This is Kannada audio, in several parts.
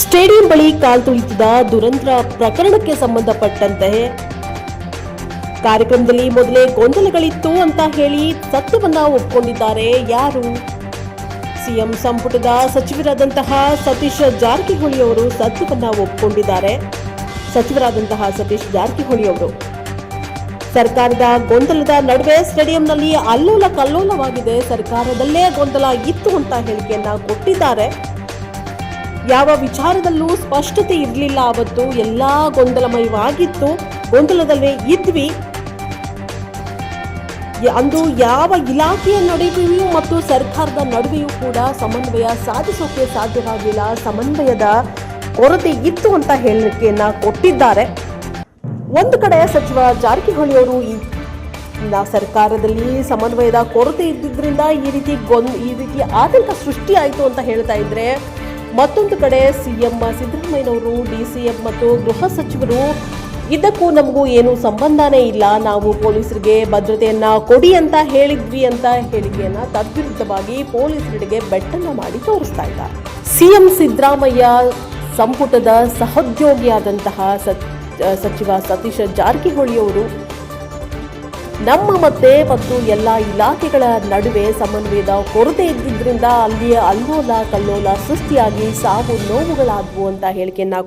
ಸ್ಟೇಡಿಯಂ ಬಳಿ ಕಾಲ್ತುಳಿತದ ದುರಂತ ಪ್ರಕರಣಕ್ಕೆ ಸಂಬಂಧಪಟ್ಟಂತೆ ಕಾರ್ಯಕ್ರಮದಲ್ಲಿ ಮೊದಲೇ ಗೊಂದಲಗಳಿತ್ತು ಅಂತ ಹೇಳಿ ಸತ್ಯವನ್ನ ಒಪ್ಪಿಕೊಂಡಿದ್ದಾರೆ ಯಾರು? ಸಿಎಂ ಸಂಪುಟದ ಸಚಿವರಾದಂತಹ ಸತೀಶ್ ಜಾರಕಿಹೊಳಿ ಅವರು ಸತ್ಯವನ್ನ ಒಪ್ಪಿಕೊಂಡಿದ್ದಾರೆ ಸಚಿವರಾದಂತಹ ಸತೀಶ್ ಜಾರಕಿಹೊಳಿ ಅವರು, ಸರ್ಕಾರದ ಗೊಂದಲದ ನಡುವೆ ಸ್ಟೇಡಿಯಂನಲ್ಲಿ ಅಲ್ಲೋಲ ಕಲ್ಲೋಲವಾಗಿದೆ. ಸರ್ಕಾರದಲ್ಲೇ ಗೊಂದಲ ಇತ್ತು ಅಂತ ಹೇಳಿಕೆಯನ್ನ ಕೊಟ್ಟಿದ್ದಾರೆ. ಯಾವ ವಿಚಾರದಲ್ಲೂ ಸ್ಪಷ್ಟತೆ ಇರಲಿಲ್ಲ ಅವತ್ತು. ಎಲ್ಲಾ ಗೊಂದಲಮಯವಾಗಿತ್ತು. ಗೊಂದಲದಲ್ಲೇ ಇದ್ವಿ. ಅಂದು ಯಾವ ಇಲಾಖೆಯ ನಡುವೆಯೂ ಮತ್ತು ಸರ್ಕಾರದ ನಡುವೆಯೂ ಕೂಡ ಸಮನ್ವಯ ಸಾಧಿಸೋಕೆ ಸಾಧ್ಯವಾಗಿಲ್ಲ. ಸಮನ್ವಯದ ಕೊರತೆ ಇತ್ತು ಅಂತ ಹೇಳಿಕೆಯನ್ನ ಕೊಟ್ಟಿದ್ದಾರೆ. ಒಂದು ಕಡೆ ಸಚಿವ ಜಾರಕಿಹೊಳಿ ಅವರು ಸರ್ಕಾರದಲ್ಲಿ ಸಮನ್ವಯದ ಕೊರತೆ ಇದ್ದಿದ್ರಿಂದ ಈ ರೀತಿ ಗೊಂದ್ ಈ ರೀತಿ ಆತಂಕ ಸೃಷ್ಟಿಯಾಯಿತು ಅಂತ ಹೇಳ್ತಾ ಇದ್ರೆ ಮತ್ತೊಂದು ಕಡೆ ಸಿಎಂ ಸಿದ್ದರಾಮಯ್ಯನವರು ಡಿ ಸಿ ಎಂ ಮತ್ತು ಗೃಹ ಸಚಿವರು, ಇದಕ್ಕೂ ನಮಗೂ ಏನು ಸಂಬಂಧನೇ ಇಲ್ಲ. ನಾವು ಪೊಲೀಸರಿಗೆ ಭದ್ರತೆಯನ್ನ ಕೊಡಿ ಅಂತ ಹೇಳಿದ್ವಿ ಅಂತ ಹೇಳಿಕೆಯನ್ನ ತದ್ವಿರುದ್ಧವಾಗಿ ಪೊಲೀಸರಿಗೆ ಬೆಟ್ಟನ್ನ ಮಾಡಿ ತೋರಿಸ್ತಾ ಇದ್ದಾರೆ. ಸಿಎಂ ಸಿದ್ದರಾಮಯ್ಯ ಸಂಪುಟದ ಸಹೋದ್ಯೋಗಿಯಾದಂತಹ ಸಚ್- ಸಚಿವ ಸತೀಶ ಜಾರಕಿಹೊಳಿ ಅವರು ನಮ್ಮ ಮತ್ತೆ ಮತ್ತು ಎಲ್ಲ ಇಲಾಖೆಗಳ ನಡುವೆ ಸಮನ್ವಯದ ಕೊರತೆ ಇದ್ದಿದ್ದರಿಂದ ಅಲ್ಲಿಯ ಅಲ್ಲೋಲ ಕಲ್ಲೋಲ ಸೃಷ್ಟಿಯಾಗಿ ಸಾವು ನೋವುಗಳಾದವು ಅಂತ ಹೇಳಿಕೆಯನ್ನ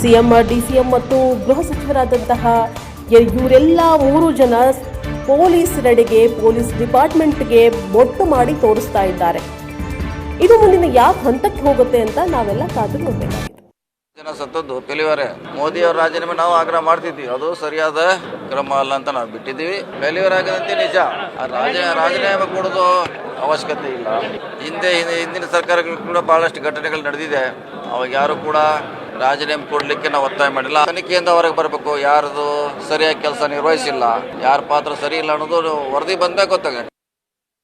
C M D C M ಮತ್ತು ಗೃಹ ಸಚಿವರಾದಂತಹ ಇವರೆಲ್ಲ ಮೂರು ಜನ ಪೊಲೀಸರೆಡೆಗೆ ಪೊಲೀಸ್ ಡಿಪಾರ್ಟ್ಮೆಂಟ್ಗೆ ಮೊಟ್ಟು ಮಾಡಿ ತೋರಿಸ್ತಾ ಇದ್ದಾರೆ. ಇದು ಮುಂದಿನ ಯಾವ ಹಂತಕ್ಕೆ ಹೋಗುತ್ತೆ ಅಂತ ನಾವೆಲ್ಲ ಕಾದು ನೋಡಬೇಕಾಗಿದೆ. ಜನ ಸತ್ತದ್ದು. ಫೇಲ್ಯೂವರೇ ಮೋದಿ ಅವರ ರಾಜೀನಾಮೆ ನಾವು ಆಗ್ರಹ ಮಾಡ್ತಿದ್ವಿ. ಅದು ಸರಿಯಾದ ಕ್ರಮ ಅಲ್ಲ ಅಂತ ನಾವು ಬಿಟ್ಟಿದ್ದೀವಿ. ಫೇಲ್ಯೂರ್ ಆಗದಂತೆ ನಿಜ. ರಾಜ, ರಾಜೀನಾಮೆ ಕೊಡೋದು ಅವಶ್ಯಕತೆ ಇಲ್ಲ. ಹಿಂದೆ, ಹಿಂದೆ- ಹಿಂದಿನ ಸರ್ಕಾರಗಳು ಕೂಡ ಬಹಳಷ್ಟು ಘಟನೆಗಳು ನಡೆದಿದೆ. ಅವಾಗ ಯಾರು ಕೂಡ ರಾಜೀನಾಮೆ ಕೊಡಲಿಕ್ಕೆ ನಾವು ಒತ್ತಾಯ ಮಾಡಿಲ್ಲ. ತನಿಖೆಯಿಂದ ಹೊರಗೆ ಬರಬೇಕು. ಯಾರದು ಸರಿಯಾಗಿ ಕೆಲಸ ನಿರ್ವಹಿಸಿಲ್ಲ. ಯಾರ ಪಾತ್ರ ಸರಿ ಇಲ್ಲ ಅನ್ನೋದು ವರದಿ ಬಂದಾಗ ಗೊತ್ತಾಗುತ್ತೆ.